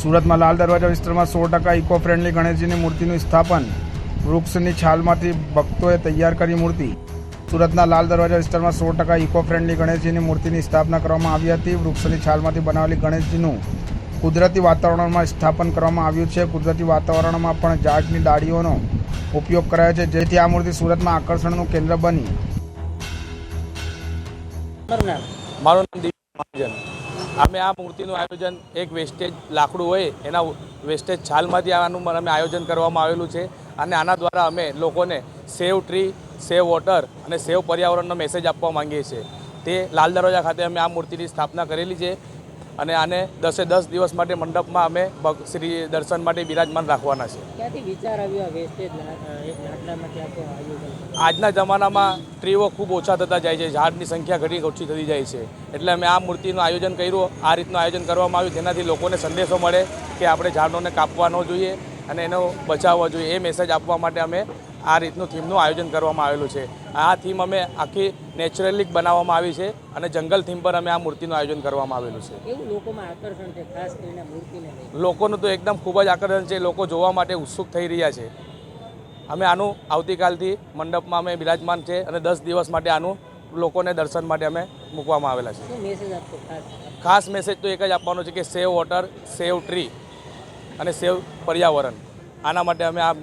સુરતમાં લાલ દરવાજા વિસ્તારમાં સો ટકા ઇકો ફ્રેન્ડલી ગણેશજીની મૂર્તિનું સ્થાપન. વૃક્ષની છાલમાંથી ભક્તોએ તૈયાર કરી મૂર્તિ. સુરતના લાલ દરવાજા વિસ્તારમાં સો ટકા ઇકો ફ્રેન્ડલી ગણેશજીની મૂર્તિની સ્થાપના કરવામાં આવી હતી. વૃક્ષની છાલમાંથી બનાવેલી ગણેશજીનું કુદરતી વાતાવરણમાં સ્થાપન કરવામાં આવ્યું છે. કુદરતી વાતાવરણમાં પણ ઝાડની ડાળીઓનો ઉપયોગ કરાયો છે. જેથી આ મૂર્તિ સુરતમાં આકર્ષણનું કેન્દ્ર બની. મારું નામ દિવ્ય મહાજન. અમે આ મૂર્તિનું આયોજન એક વેસ્ટેજ લાકડું હોય એના વેસ્ટેજ છાલમાંથી આનું અમે આયોજન કરવામાં આવેલું છે. અને આના દ્વારા અમે લોકોને સેવ ટ્રી સેવ વોટર અને સેવ પર્યાવરણનો મેસેજ આપવા માંગીએ છીએ. તે લાલ દરવાજા ખાતે અમે આ મૂર્તિની સ્થાપના કરેલી છે. અને આને દસે દસ દિવસ માટે મંડપમાં અમે શ્રી દર્શન માટે બિરાજમાન રાખવાના છે. આજના જમાનામાં ટ્રીઓ ખૂબ ઓછા થતા જાય છે ઝાડની સંખ્યા ઘણી ઓછી થતી જાય છે. એટલે અમે આ મૂર્તિનું આયોજન કર્યું આ રીતનું આયોજન કરવામાં આવ્યું જેનાથી લોકોને સંદેશો મળે કે આપણે ઝાડોને કાપવા ન જોઈએ અને એનો બચાવવો જોઈએ. એ મેસેજ આપવા માટે અમે આ રીતનું થીમનું આયોજન કરવામાં આવેલું છે. આ થીમ અમે આખી નેચરલી બનાવવામાં આવી છે અને જંગલ થીમ પર અમે આ મૂર્તિનું આયોજન કરવામાં આવેલું છે. લોકોનું તો એકદમ ખૂબ જ આકર્ષણ છે. લોકો જોવા માટે ઉત્સુક થઈ રહ્યા છે. અમે આનું આવતીકાલથી મંડપમાં અમે બિરાજમાન છે અને દસ દિવસ માટે આનું લોકોને દર્શન માટે અમે મૂકવામાં આવેલા છે. ખાસ? મેસેજ તો એક જ આપવાનો છે કે સેવ વોટર સેવ ટ્રી અને સેવ પર્યાવરણ. આના માટે અમે આ